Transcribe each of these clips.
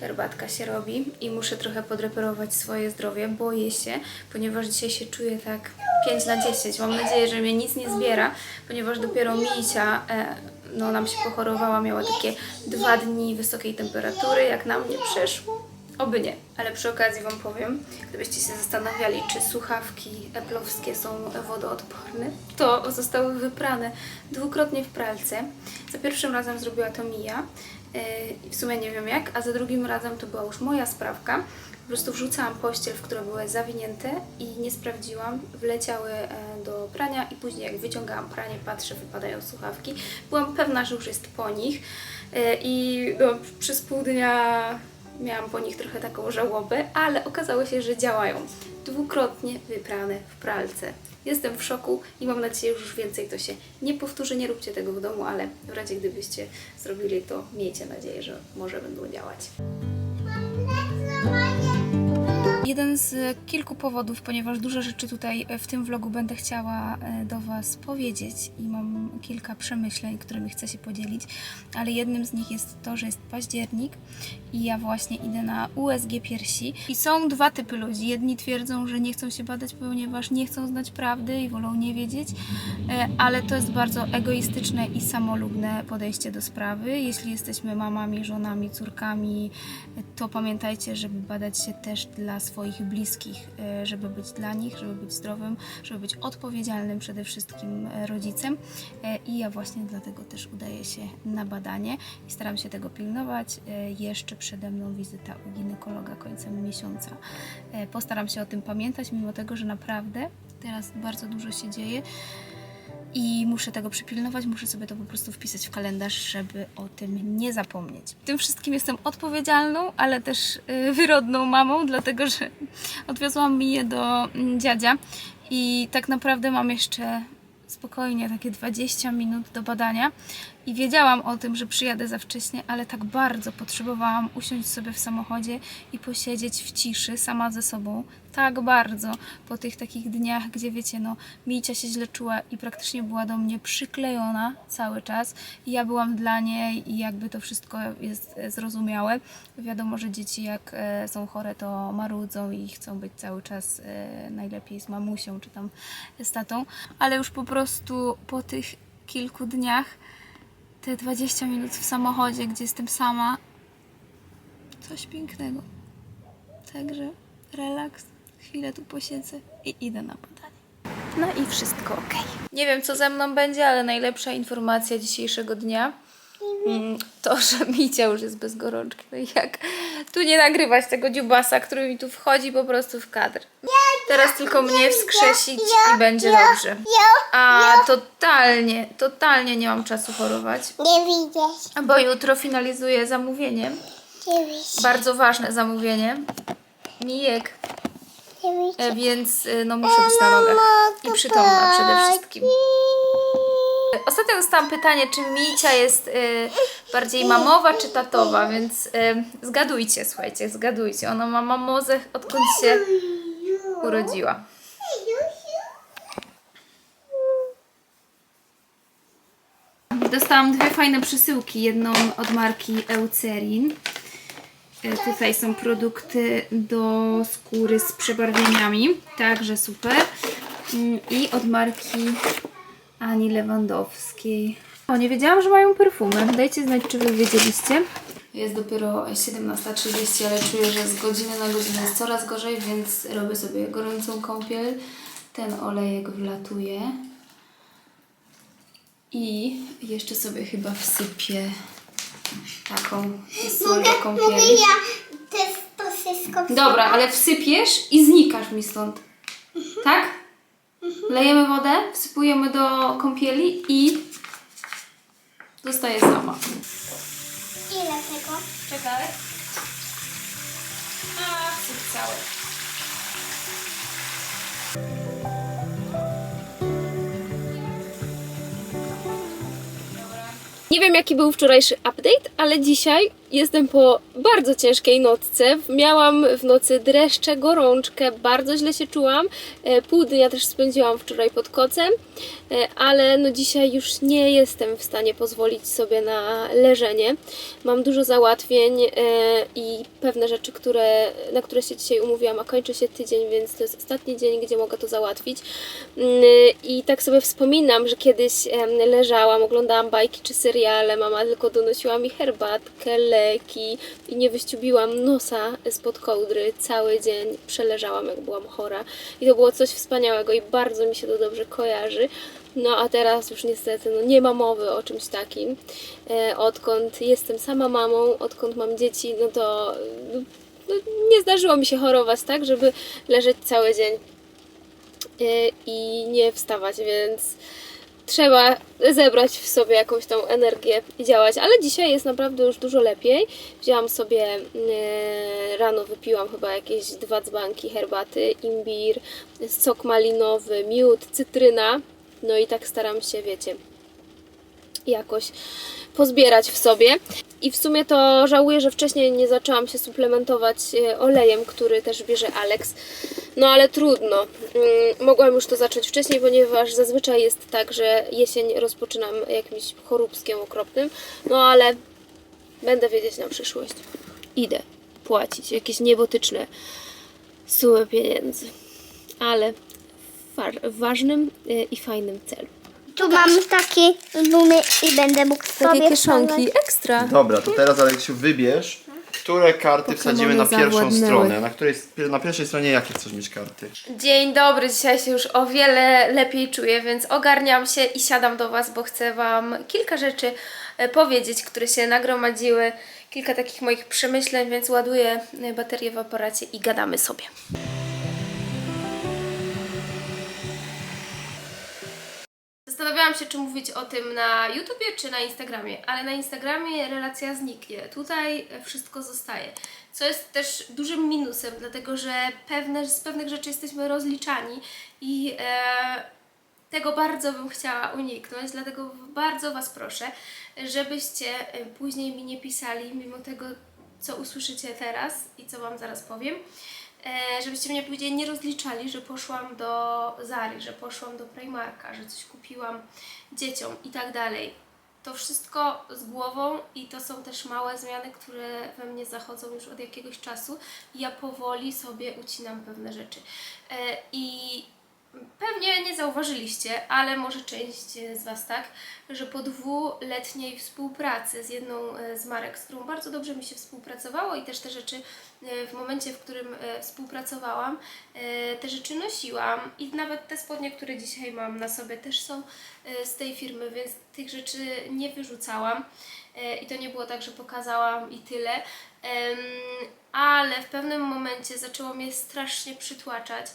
Herbatka się robi i muszę trochę podreperować swoje zdrowie. Boję się, ponieważ dzisiaj się czuję tak 5 na 10. Mam nadzieję, że mnie nic nie zbiera, ponieważ dopiero Micia e, no, nam się pochorowała, miała takie dwa dni wysokiej temperatury, jak na mnie przeszło. Oby nie, ale przy okazji Wam powiem, gdybyście się zastanawiali, czy słuchawki eplowskie są wodoodporne, to zostały wyprane dwukrotnie w pralce. Za pierwszym razem zrobiła to Mija, i w sumie nie wiem jak, a za drugim razem to była już moja sprawka. Po prostu wrzucałam pościel, w które były zawinięte i nie sprawdziłam, wleciały e, do prania i później jak wyciągałam pranie, patrzę, wypadają słuchawki. Byłam pewna, że już jest po nich e, i no, przez pół dnia miałam po nich trochę taką żałobę, ale okazało się, że działają. Dwukrotnie wyprane w pralce. Jestem w szoku i mam nadzieję, że już więcej to się nie powtórzy. Nie róbcie tego w domu, ale w razie gdybyście zrobili to, miejcie nadzieję, że może będą działać. Jeden z kilku powodów, ponieważ dużo rzeczy tutaj w tym vlogu będę chciała e, do Was powiedzieć i mam kilka przemyśleń, którymi chcę się podzielić, ale jednym z nich jest to, że jest październik i ja właśnie idę na USG piersi. I są dwa typy ludzi. Jedni twierdzą, że nie chcą się badać, ponieważ nie chcą znać prawdy i wolą nie wiedzieć, e, ale to jest bardzo egoistyczne i samolubne podejście do sprawy. Jeśli jesteśmy mamami, żonami, córkami, e, to pamiętajcie, żeby badać się też dla swoich bliskich, e, żeby być dla nich, żeby być zdrowym, żeby być odpowiedzialnym przede wszystkim e, rodzicem. E, I ja właśnie dlatego też udaję się na badanie i staram się tego pilnować. Jeszcze przede mną wizyta u ginekologa końcem miesiąca. Postaram się o tym pamiętać, mimo tego, że naprawdę teraz bardzo dużo się dzieje. I muszę tego przypilnować, muszę sobie to po prostu wpisać w kalendarz, żeby o tym nie zapomnieć. Tym wszystkim jestem odpowiedzialną, ale też y, wyrodną mamą, dlatego że odwiozłam Miję do mm, dziadzia i tak naprawdę mam jeszcze spokojnie takie 20 minut do badania i wiedziałam o tym, że przyjadę za wcześnie, ale tak bardzo potrzebowałam usiąść sobie w samochodzie i posiedzieć w ciszy sama ze sobą. Tak bardzo po tych takich dniach, gdzie wiecie, no Micia się źle czuła i praktycznie była do mnie przyklejona cały czas i ja byłam dla niej i jakby to wszystko jest zrozumiałe. Wiadomo, że dzieci jak e, są chore, to marudzą i chcą być cały czas e, najlepiej z mamusią czy tam z tatą, ale już po prostu po tych kilku dniach te 20 minut w samochodzie, gdzie jestem sama, coś pięknego. Także relaks, chwilę tu posiedzę i idę na badanie. No i wszystko ok. Nie wiem, co ze mną będzie, ale najlepsza informacja dzisiejszego dnia mm, to, że Micia już jest bez gorączki. No i jak tu nie nagrywać tego dziubasa, który mi tu wchodzi po prostu w kadr. Teraz tylko mnie wskrzesić i będzie dobrze. A totalnie, totalnie nie mam czasu chorować, Nie widzisz, bo jutro finalizuję zamówienie. nie Bardzo ważne zamówienie. Mijek, nie e, więc e, no muszę być na nogach i przytomna przede wszystkim. Ostatnio dostałam pytanie, czy Micia jest e, bardziej mamowa czy tatowa, więc e, zgadujcie, słuchajcie, zgadujcie. Ona ma mamozę odkąd się urodziła. Dostałam dwie fajne przesyłki. Jedną od marki Eucerin. E, Tutaj są produkty do skóry z przebarwieniami, także super. Mm, I od marki Ani Lewandowskiej. O, nie wiedziałam, że mają perfumy. Dajcie znać, czy wy wiedzieliście. Jest dopiero 17.30, ale czuję, że z godziny na godzinę jest coraz gorzej, więc robię sobie gorącą kąpiel. Ten olejek wlatuje. I jeszcze sobie chyba wsypię taką do kąpieli. ja to, to wszystko Dobra, ale wsypiesz i znikasz mi stąd. Tak? Lejemy wodę, wsypujemy do kąpieli i zostaje sama. Ile tego? Czekaj. A, wsyp cały. Nie wiem, jaki był wczorajszy update, ale dzisiaj jestem po bardzo ciężkiej nocce. Miałam w nocy dreszcze, gorączkę, bardzo źle się czułam. E, Pół dnia też spędziłam wczoraj pod kocem, e, ale no dzisiaj już nie jestem w stanie pozwolić sobie na leżenie. Mam dużo załatwień e, i pewne rzeczy, które, na które się dzisiaj umówiłam, a kończy się tydzień, więc to jest ostatni dzień, gdzie mogę to załatwić. Mm, I tak sobie wspominam, że kiedyś leżałam, oglądałam bajki czy seriale, mama tylko donosiła mi herbatkę, leki i nie wyściubiłam nosa spod kołdry cały dzień. Przeleżałam, jak byłam chora. I to było coś wspaniałego i bardzo mi się to dobrze kojarzy. No a teraz już niestety no, nie ma mowy o czymś takim. E, odkąd jestem sama mamą, odkąd mam dzieci, no to no, nie zdarzyło mi się chorować tak, żeby leżeć cały dzień e, i nie wstawać, więc trzeba zebrać w sobie jakąś tą energię i działać, ale dzisiaj jest naprawdę już dużo lepiej. Wzięłam sobie e, rano, wypiłam chyba jakieś dwa dzbanki herbaty, imbir, sok malinowy, miód, cytryna. No i tak staram się, wiecie, jakoś pozbierać w sobie. I w sumie to żałuję, że wcześniej nie zaczęłam się suplementować e, olejem, który też bierze Alex. No ale trudno. Mm, Mogłam już to zacząć wcześniej, ponieważ zazwyczaj jest tak, że jesień rozpoczynam jakimś choróbskiem okropnym. No ale będę wiedzieć na przyszłość. Idę płacić jakieś niebotyczne sumy pieniędzy. Ale w wa- w ważnym e, i fajnym celu. Tu mam takie gumy i będę mógł sobie wstawać. ekstra. Dobra, to teraz Aleksiu wybierz, które karty wsadzimy na pierwszą zawładnęły. stronę. Na, której, na pierwszej stronie jakie chcesz mieć karty? Dzień dobry, dzisiaj się już o wiele lepiej czuję, więc ogarniam się i siadam do Was, bo chcę Wam kilka rzeczy e, powiedzieć, które się nagromadziły, kilka takich moich przemyśleń, więc ładuję e, baterię w aparacie i gadamy sobie. Zastanawiałam się, czy mówić o tym na YouTubie, czy na Instagramie, ale na Instagramie relacja zniknie. Tutaj wszystko zostaje. Co jest też dużym minusem, dlatego że pewne, z pewnych rzeczy jesteśmy rozliczani i e, tego bardzo bym chciała uniknąć, dlatego bardzo Was proszę, żebyście e, później mi nie pisali, mimo tego, co usłyszycie teraz i co Wam zaraz powiem, żebyście mnie później nie rozliczali, że poszłam do Zari, że poszłam do Primarka, że coś kupiłam dzieciom i tak dalej. To wszystko z głową i to są też małe zmiany, które we mnie zachodzą już od jakiegoś czasu ja powoli sobie ucinam pewne rzeczy. E, I Pewnie nie zauważyliście, ale może część z Was tak, że po dwuletniej współpracy z jedną e, z marek, z którą bardzo dobrze mi się współpracowało i też te rzeczy e, w momencie, w którym e, współpracowałam, te rzeczy nosiłam. I nawet te spodnie, które dzisiaj mam na sobie też są z tej firmy, więc tych rzeczy nie wyrzucałam. I to nie było tak, że pokazałam i tyle. Ale w pewnym momencie zaczęło mnie strasznie przytłaczać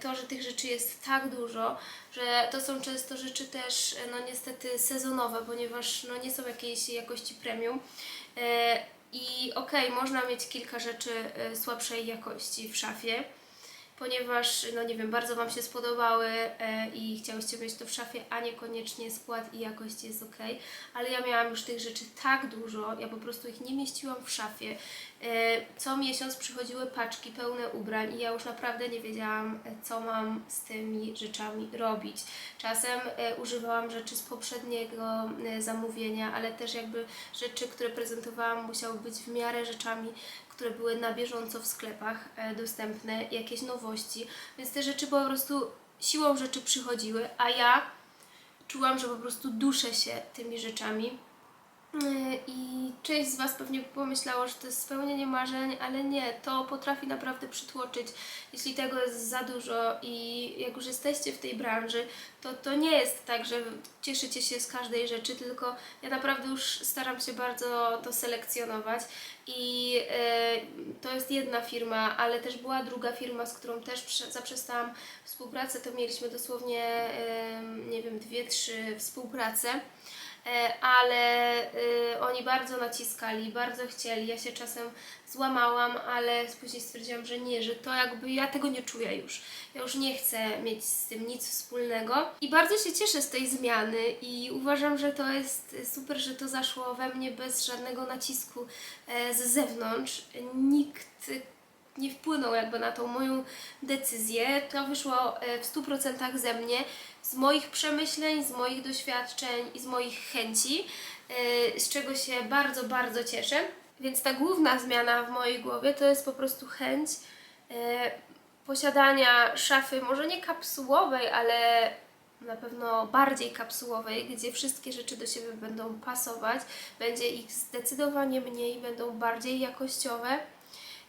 to, że tych rzeczy jest tak dużo, że to są często rzeczy też, e, no niestety sezonowe, ponieważ no nie są jakiejś jakości premium. E, I okej, można mieć kilka rzeczy e, słabszej jakości w szafie, ponieważ, no nie wiem, bardzo Wam się spodobały e, i chciałyście mieć to w szafie, a niekoniecznie skład i jakość jest ok. Ale ja miałam już tych rzeczy tak dużo, ja po prostu ich nie mieściłam w szafie. E, co miesiąc przychodziły paczki pełne ubrań i ja już naprawdę nie wiedziałam, e, co mam z tymi rzeczami robić. Czasem e, używałam rzeczy z poprzedniego zamówienia, ale też jakby rzeczy, które prezentowałam, musiały być w miarę rzeczami, które były na bieżąco w sklepach dostępne, jakieś nowości, więc te rzeczy po prostu siłą rzeczy przychodziły, a ja czułam, że po prostu duszę się tymi rzeczami. Yy, I część z Was pewnie pomyślało, że to jest spełnienie marzeń, ale nie, to potrafi naprawdę przytłoczyć, jeśli tego jest za dużo i jak już jesteście w tej branży, to to nie jest tak, że cieszycie się z każdej rzeczy, tylko ja naprawdę już staram się bardzo to selekcjonować. I yy, to jest jedna firma, ale też była druga firma, z którą też prze- zaprzestałam współpracę, to mieliśmy dosłownie, yy, nie wiem, dwie, trzy współprace. E, ale y, oni bardzo naciskali, bardzo chcieli. Ja się czasem złamałam, ale później stwierdziłam, że nie, że to jakby ja tego nie czuję już. Ja już nie chcę mieć z tym nic wspólnego. I bardzo się cieszę z tej zmiany i uważam, że to jest super, że to zaszło we mnie bez żadnego nacisku e, z zewnątrz. Nikt nie wpłynął jakby na tą moją decyzję. To wyszło e, w 100% ze mnie, z moich przemyśleń, z moich doświadczeń i z moich chęci, e, z czego się bardzo, bardzo cieszę. Więc ta główna zmiana w mojej głowie to jest po prostu chęć e, posiadania szafy, może nie kapsułowej, ale na pewno bardziej kapsułowej, gdzie wszystkie rzeczy do siebie będą pasować, będzie ich zdecydowanie mniej, będą bardziej jakościowe.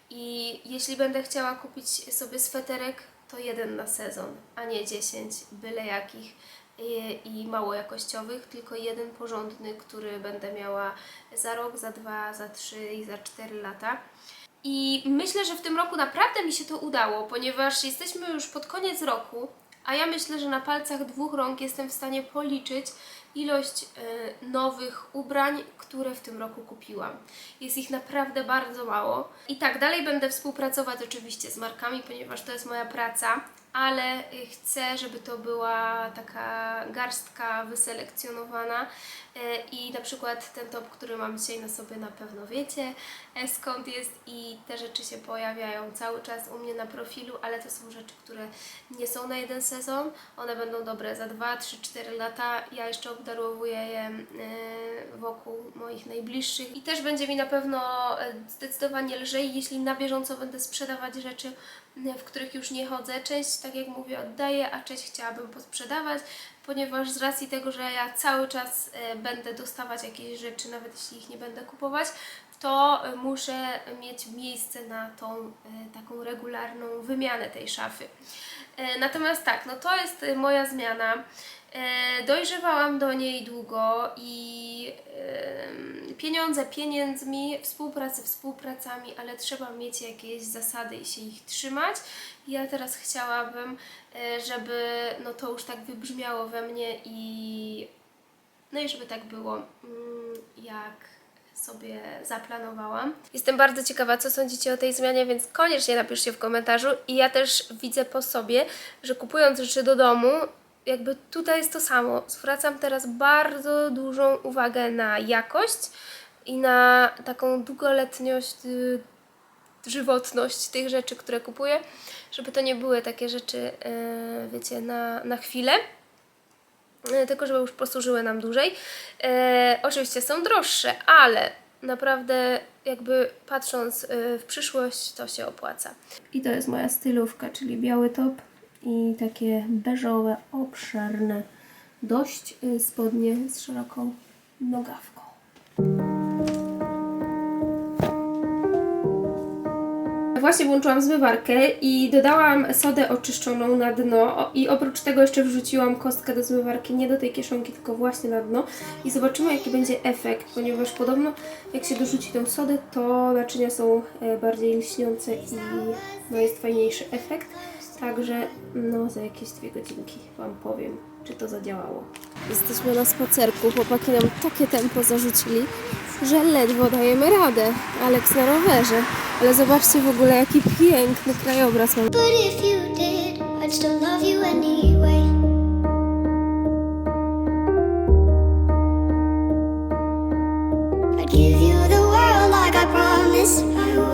I jeśli będę chciała kupić sobie sweterek, to jeden na sezon, a nie 10 byle jakich i, i mało jakościowych, tylko jeden porządny, który będę miała za rok, za dwa, za trzy i za cztery lata. I myślę, że w tym roku naprawdę mi się to udało, ponieważ jesteśmy już pod koniec roku, a ja myślę, że na palcach dwóch rąk jestem w stanie policzyć ilość e, nowych ubrań, które w tym roku kupiłam. Jest ich naprawdę bardzo mało. I tak, dalej będę współpracować oczywiście z markami, ponieważ to jest moja praca, ale e, chcę, żeby to była taka garstka wyselekcjonowana i na przykład ten top, który mam dzisiaj na sobie na pewno wiecie e, skąd jest i te rzeczy się pojawiają cały czas u mnie na profilu, ale to są rzeczy, które nie są na jeden sezon, one będą dobre za 2, 3, 4 lata. Ja jeszcze obdarowuję je e, wokół moich najbliższych i też będzie mi na pewno e, zdecydowanie lżej, jeśli na bieżąco będę sprzedawać rzeczy, w których już nie chodzę. Część, tak jak mówię, oddaję, a część chciałabym posprzedawać, ponieważ z racji tego, że ja cały czas e, będę dostawać jakieś rzeczy, nawet jeśli ich nie będę kupować, to muszę mieć miejsce na tą e, taką regularną wymianę tej szafy. E, Natomiast tak, no to jest moja zmiana. Dojrzewałam do niej długo i pieniądze pieniędzmi, współpracę współpracami, ale trzeba mieć jakieś zasady i się ich trzymać. Ja teraz chciałabym, e, żeby no to już tak wybrzmiało we mnie i no i żeby tak było, mm, jak sobie zaplanowałam. Jestem bardzo ciekawa, co sądzicie o tej zmianie, więc koniecznie napiszcie w komentarzu. I ja też widzę po sobie, że kupując rzeczy do domu, jakby tutaj jest to samo. Zwracam teraz bardzo dużą uwagę na jakość i na taką długoletniość, y, żywotność tych rzeczy, które kupuję, żeby to nie były takie rzeczy, yy, wiecie, na, na chwilę e, tylko żeby już posłużyły nam dłużej. Oczywiście są droższe, ale naprawdę jakby patrząc w przyszłość to się opłaca. I to jest moja stylówka, czyli biały top i takie beżowe, obszerne dość e, spodnie z szeroką nogawką. Właśnie włączyłam zmywarkę i dodałam sodę oczyszczoną na dno i oprócz tego jeszcze wrzuciłam kostkę do zmywarki, nie do tej kieszonki, tylko właśnie na dno i zobaczymy jaki będzie efekt, ponieważ podobno jak się dorzuci tą sodę, to naczynia są e, bardziej lśniące i no, jest fajniejszy efekt. Także no za jakieś dwie godzinki Wam powiem, czy to zadziałało. Jesteśmy na spacerku, chłopaki nam takie tempo zarzucili, że ledwo dajemy radę. Aleks na rowerze, ale zobaczcie w ogóle jaki piękny krajobraz mam. But if you did, I'd still love you anyway. I'd give you the world like I promised I would.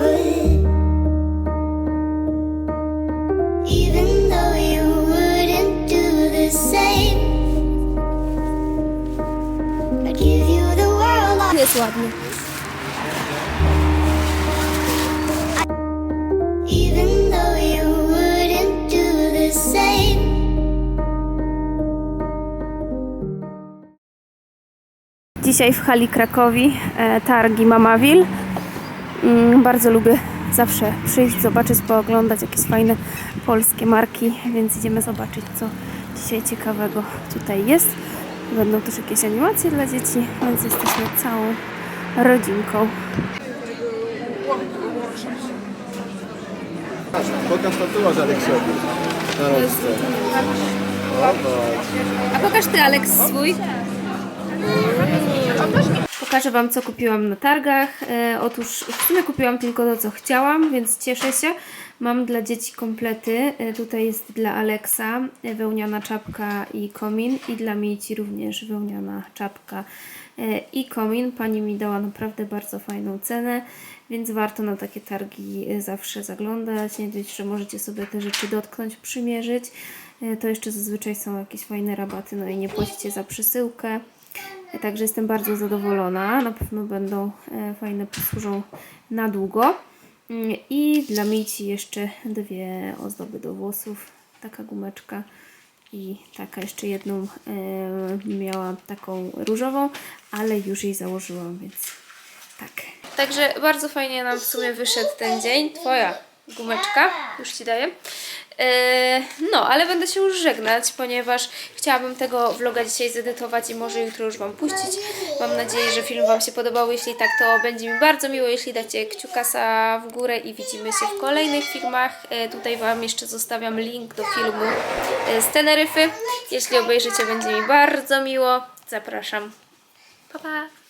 Jest ładnie. Dzisiaj w hali Krakowi e, targi Mamawil. Mm, bardzo lubię zawsze przyjść, zobaczyć, pooglądać jakieś fajne polskie marki, więc idziemy zobaczyć, co dzisiaj ciekawego tutaj jest. Będą też jakieś animacje dla dzieci, więc jesteśmy całą rodzinką. Pokaż tatuaż Aleksowi na rączce. A pokaż ty, Aleks, swój. Pokażę Wam, co kupiłam na targach. E, otóż w sumie kupiłam tylko to, co chciałam, więc cieszę się. Mam dla dzieci komplety. E, tutaj jest dla Alexa e, wełniana czapka i komin i dla Mici również wełniana czapka e, i komin. Pani mi dała naprawdę bardzo fajną cenę, więc warto na takie targi zawsze zaglądać. Nie dość, że możecie sobie te rzeczy dotknąć, przymierzyć. To jeszcze zazwyczaj są jakieś fajne rabaty, no i nie płacicie za przesyłkę. Także jestem bardzo zadowolona. Na pewno będą fajne, posłużą na długo. I dla Mici jeszcze dwie ozdoby do włosów. Taka gumeczka i taka jeszcze jedną e, miałam taką różową, ale już jej założyłam, więc tak. Także bardzo fajnie nam w sumie wyszedł ten dzień. Twoja gumeczka, już Ci daję. E, No, ale będę się już żegnać, ponieważ chciałabym tego vloga dzisiaj zedytować i może jutro już Wam puścić. Mam nadzieję, że film Wam się podobał. Jeśli tak, to będzie mi bardzo miło, jeśli dacie kciukasa w górę i widzimy się w kolejnych filmach. E, Tutaj Wam jeszcze zostawiam link do filmu e, z Teneryfy. Jeśli obejrzycie, będzie mi bardzo miło. Zapraszam. Pa, pa!